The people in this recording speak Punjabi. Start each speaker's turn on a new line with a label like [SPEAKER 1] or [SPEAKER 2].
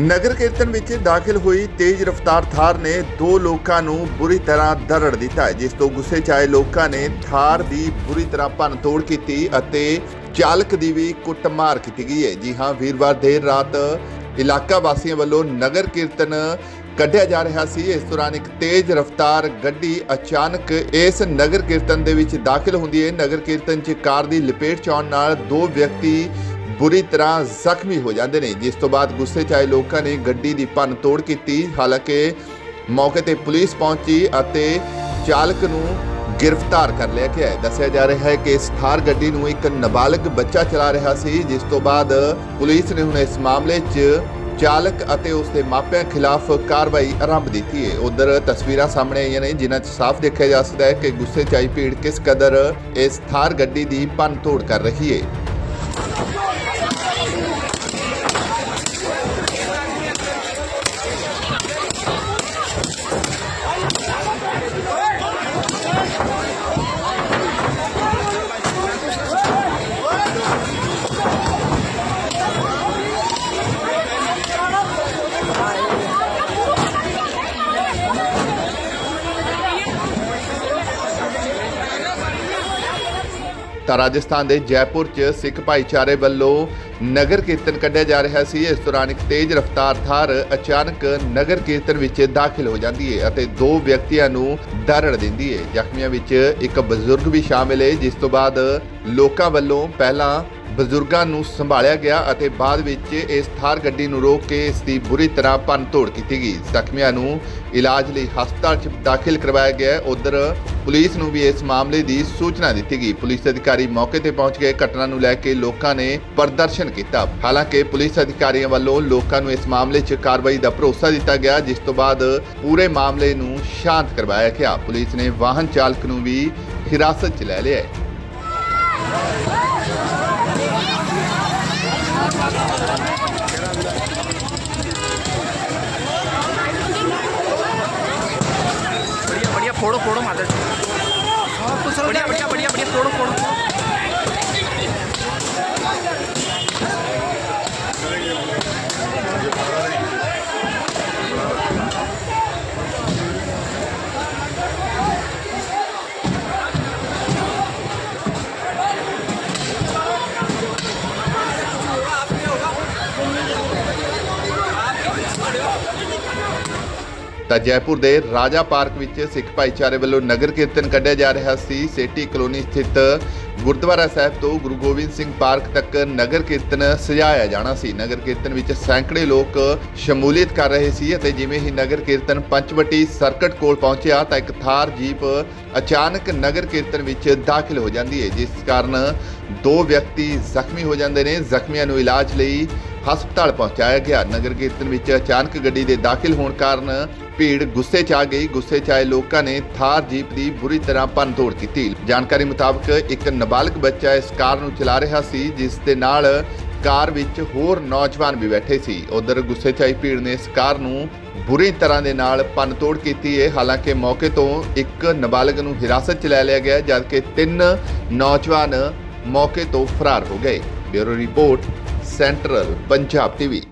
[SPEAKER 1] ਨਗਰ ਕੀਰਤਨ ਵਿੱਚ ਦਾਖਲ ਹੋਈ ਤੇਜ਼ ਰਫ਼ਤਾਰ ਥਾਰ ਨੇ ਦੋ ਲੋਕਾਂ ਨੂੰ ਬੁਰੀ ਤਰ੍ਹਾਂ ਦਰੜ ਦਿੱਤਾ ਜਿਸ ਤੋਂ ਗੁੱਸੇ 'ਚ ਆਏ ਲੋਕਾਂ ਨੇ ਥਾਰ ਦੀ ਬੁਰੀ ਤਰ੍ਹਾਂ ਭੰਨਤੋੜ ਕੀਤੀ ਅਤੇ ਚਾਲਕ ਦੀ ਵੀ ਕੁੱਟਮਾਰ ਕੀਤੀ ਗਈ ਹੈ। ਜੀ ਹਾਂ, ਵੀਰਵਾਰ ਦੇਰ ਰਾਤ ਇਲਾਕਾ ਵਾਸੀਆਂ ਵੱਲੋਂ ਨਗਰ ਕੀਰਤਨ ਕੱਢਿਆ ਜਾ ਰਿਹਾ ਸੀ। ਇਸ ਦੌਰਾਨ ਇੱਕ ਤੇਜ਼ ਰਫ਼ਤਾਰ ਗੱਡੀ ਅਚਾਨਕ ਇਸ ਨਗਰ ਕੀਰਤਨ ਦੇ ਵਿੱਚ ਦਾਖਲ ਹੁੰਦੀ ਹੈ। ਨਗਰ ਕੀਰਤਨ 'ਚ ਕਾਰ ਦੀ ਲਪੇਟ 'ਚ ਆਉਣ ਨਾਲ ਦੋ ਵਿਅਕਤੀ ਬੁਰੀ ਤਰ੍ਹਾਂ ਜ਼ਖਮੀ ਹੋ ਜਾਂਦੇ ਨੇ। ਜਿਸ ਤੋਂ ਬਾਅਦ ਗੁੱਸੇ 'ਚ ਆਏ ਲੋਕਾਂ ਨੇ ਗੱਡੀ ਦੀ ਭੰਨ ਤੋੜ ਕੀਤੀ। ਹਾਲਾਂਕਿ ਮੌਕੇ ਤੇ ਪੁਲਿਸ ਪਹੁੰਚੀ ਅਤੇ ਚਾਲਕ ਨੂੰ ਗ੍ਰਿਫਤਾਰ ਕਰ ਲਿਆ ਗਿਆ ਹੈ। ਦੱਸਿਆ ਜਾ ਰਿਹਾ ਹੈ ਕਿ ਇਸ ਥਾਰ ਗੱਡੀ ਨੂੰ ਇੱਕ ਨਾਬਾਲਗ ਬੱਚਾ ਚਲਾ ਰਿਹਾ ਸੀ, ਜਿਸ ਤੋਂ ਬਾਅਦ ਪੁਲਿਸ ਨੇ ਹੁਣ ਇਸ ਮਾਮਲੇ 'ਚ ਚਾਲਕ ਅਤੇ ਉਸ ਦੇ ਮਾਪਿਆਂ ਖਿਲਾਫ ਕਾਰਵਾਈ ਆਰੰਭ ਦਿੱਤੀ ਹੈ। ਉਧਰ ਤਸਵੀਰਾਂ ਸਾਹਮਣੇ ਆਈਆਂ ਨੇ, ਜਿਨ੍ਹਾਂ 'ਚ ਸਾਫ਼ ਦੇਖਿਆ ਜਾ ਸਕਦਾ ਹੈ ਕਿ ਗੁੱਸੇ 'ਚ ਆਈ ਭੀੜ ਕਿਸ ਕਦਰ ਇਸ ਥਾਰ ਗੱਡੀ ਦੀ ਭੰਨ ਤੋੜ ਕਰ ਰਹੀ ਹੈ। ਤਾਂ ਰਾਜਸਥਾਨ ਦੇ ਜੈਪੁਰ 'ਚ ਸਿੱਖ ਭਾਈਚਾਰੇ ਵੱਲੋਂ ਨਗਰ ਕੀਰਤਨ ਕੱਢਿਆ ਜਾ ਰਿਹਾ ਸੀ। ਇਸ ਦੌਰਾਨ ਇੱਕ ਤੇਜ਼ ਰਫ਼ਤਾਰ ਥਾਰ ਅਚਾਨਕ ਨਗਰ ਕੀਰਤਨ ਵਿੱਚ ਦਾਖਲ ਹੋ ਜਾਂਦੀ ਹੈ ਅਤੇ ਦੋ ਵਿਅਕਤੀਆਂ ਨੂੰ ਦਰੜ ਦਿੰਦੀ ਹੈ ਜ਼ਖਮੀਆਂ ਵਿੱਚ ਇੱਕ ਬਜ਼ੁਰਗ ਵੀ ਸ਼ਾਮਿਲ ਹੈ ਜਿਸ ਤੋਂ ਬਾਅਦ ਲੋਕਾਂ ਵੱਲੋਂ ਪਹਿਲਾਂ ਬਜ਼ੁਰਗਾਂ ਨੂੰ ਸੰਭਾਲਿਆ ਗਿਆ ਅਤੇ ਬਾਅਦ ਵਿੱਚ ਇਸ ਥਾਰ ਗੱਡੀ ਨੂੰ ਰੋਕ ਕੇ ਇਸ ਦੀ ਬੁਰੀ ਤਰ੍ਹਾਂ ਭੰਨ ਤੋੜ ਕੀਤੀ ਗਈ। ਜ਼ਖਮੀਆਂ ਨੂੰ ਇਲਾਜ ਲਈ ਹਸਪਤਾਲ 'ਚ ਦਾਖਲ ਕਰਵਾਇਆ ਗਿਆ। ਉਧਰ ਪੁਲਿਸ ਨੂੰ ਵੀ ਇਸ ਮਾਮਲੇ ਦੀ ਸੂਚਨਾ ਦਿੱਤੀ ਗਈ ਪੁਲਿਸ ਅਧਿਕਾਰੀ ਮੌਕੇ ਤੇ ਪਹੁੰਚ ਗਏ ਘਟਨਾ ਨੂੰ ਲੈ ਕੇ ਲੋਕਾਂ ਨੇ ਪ੍ਰਦਰਸ਼ਨ ਕੀਤਾ ਹਾਲਾਂਕਿ ਪੁਲਿਸ ਅਧਿਕਾਰੀਆਂ ਵੱਲੋਂ ਲੋਕਾਂ ਨੂੰ ਇਸ ਮਾਮਲੇ 'ਚ ਕਾਰਵਾਈ ਦਾ ਭਰੋਸਾ ਦਿੱਤਾ ਗਿਆ ਜਿਸ ਤੋਂ ਬਾਅਦ ਪੂਰੇ ਮਾਮਲੇ ਨੂੰ ਸ਼ਾਂਤ ਕਰਵਾਇਆ ਗਿਆ ਪੁਲਿਸ ਨੇ ਵਾਹਨ ਚਾਲਕ ਨੂੰ ਵੀ ਹਿਰਾਸਤ 'ਚ ਲੈ ਲਿਆ ਹੈ
[SPEAKER 2] बढ़िया बढ़िया फोड़ो फोड़ो माता no, no, no, no.
[SPEAKER 1] ਤਾਂ ਜੈਪੁਰ ਦੇ ਰਾਜਾ ਪਾਰਕ ਵਿੱਚ ਸਿੱਖ ਭਾਈਚਾਰੇ ਵੱਲੋਂ ਨਗਰ ਕੀਰਤਨ ਕੱਢਿਆ ਜਾ ਰਿਹਾ ਸੀ। ਸੇਟੀ ਕਲੋਨੀ ਸਥਿਤ ਗੁਰਦੁਆਰਾ ਸਾਹਿਬ ਤੋਂ ਗੁਰੂ ਗੋਬਿੰਦ ਸਿੰਘ ਪਾਰਕ ਤੱਕ ਨਗਰ ਕੀਰਤਨ ਸਜਾਇਆ ਜਾਣਾ ਸੀ। ਨਗਰ ਕੀਰਤਨ ਵਿੱਚ ਸੈਂਕੜੇ ਲੋਕ ਸ਼ਮੂਲੀਅਤ ਕਰ ਰਹੇ ਸੀ ਅਤੇ ਜਿਵੇਂ ਹੀ ਨਗਰ ਕੀਰਤਨ ਪੰਚਵਟੀ ਸਰਕਟ ਕੋਲ ਪਹੁੰਚਿਆ ਤਾਂ ਇੱਕ ਥਾਰ ਜੀਪ ਅਚਾਨਕ ਨਗਰ ਕੀਰਤਨ ਵਿੱਚ ਦਾਖਲ ਹੋ ਜਾਂਦੀ ਹੈ। ਜਿਸ ਕਾਰਨ ਦੋ ਵਿਅਕਤੀ ਜ਼ਖਮੀ ਹੋ ਜਾਂਦੇ ਨੇ। ਜ਼ਖਮੀਆਂ ਨੂੰ ਇਲਾਜ ਲਈ ਹਸਪਤਾਲ ਪਹੁੰਚਾਇਆ ਗਿਆ। ਨਗਰ ਕੀਰਤਨ ਵਿੱਚ ਅਚਾਨਕ ਗੱਡੀ ਦੇ ਦਾਖਲ ਹੋਣ ਕਾਰਨ ਭੀੜ ਗੁੱਸੇ 'ਚ ਆ ਗਈ। ਗੁੱਸੇ 'ਚ ਆਏ ਲੋਕਾਂ ਨੇ ਥਾਰ ਜੀਪ ਦੀ ਬੁਰੀ ਤਰ੍ਹਾਂ ਭੰਨਤੋੜ ਕੀਤੀ। ਜਾਣਕਾਰੀ ਮੁਤਾਬਕ ਇੱਕ ਨਾਬਾਲਗ ਬੱਚਾ ਇਸ ਕਾਰ ਨੂੰ ਚਲਾ ਰਿਹਾ ਸੀ, ਜਿਸ ਦੇ ਨਾਲ ਕਾਰ ਵਿੱਚ ਹੋਰ ਨੌਜਵਾਨ ਵੀ ਬੈਠੇ ਸੀ। ਉਧਰ ਗੁੱਸੇ 'ਚ ਆਈ ਭੀੜ ਨੇ ਇਸ ਕਾਰ ਨੂੰ ਬੁਰੀ ਤਰ੍ਹਾਂ ਦੇ ਨਾਲ ਭੰਨਤੋੜ ਕੀਤੀ ਹੈ। ਹਾਲਾਂਕਿ ਮੌਕੇ ਤੋਂ ਇੱਕ ਨਾਬਾਲਗ ਨੂੰ ਹਿਰਾਸਤ 'ਚ ਲੈ ਲਿਆ ਗਿਆ, ਜਦਕਿ ਤਿੰਨ ਨੌਜਵਾਨ ਮੌਕੇ ਤੋਂ ਫਰਾਰ ਹੋ ਗਏ। Bureau report central Punjab TV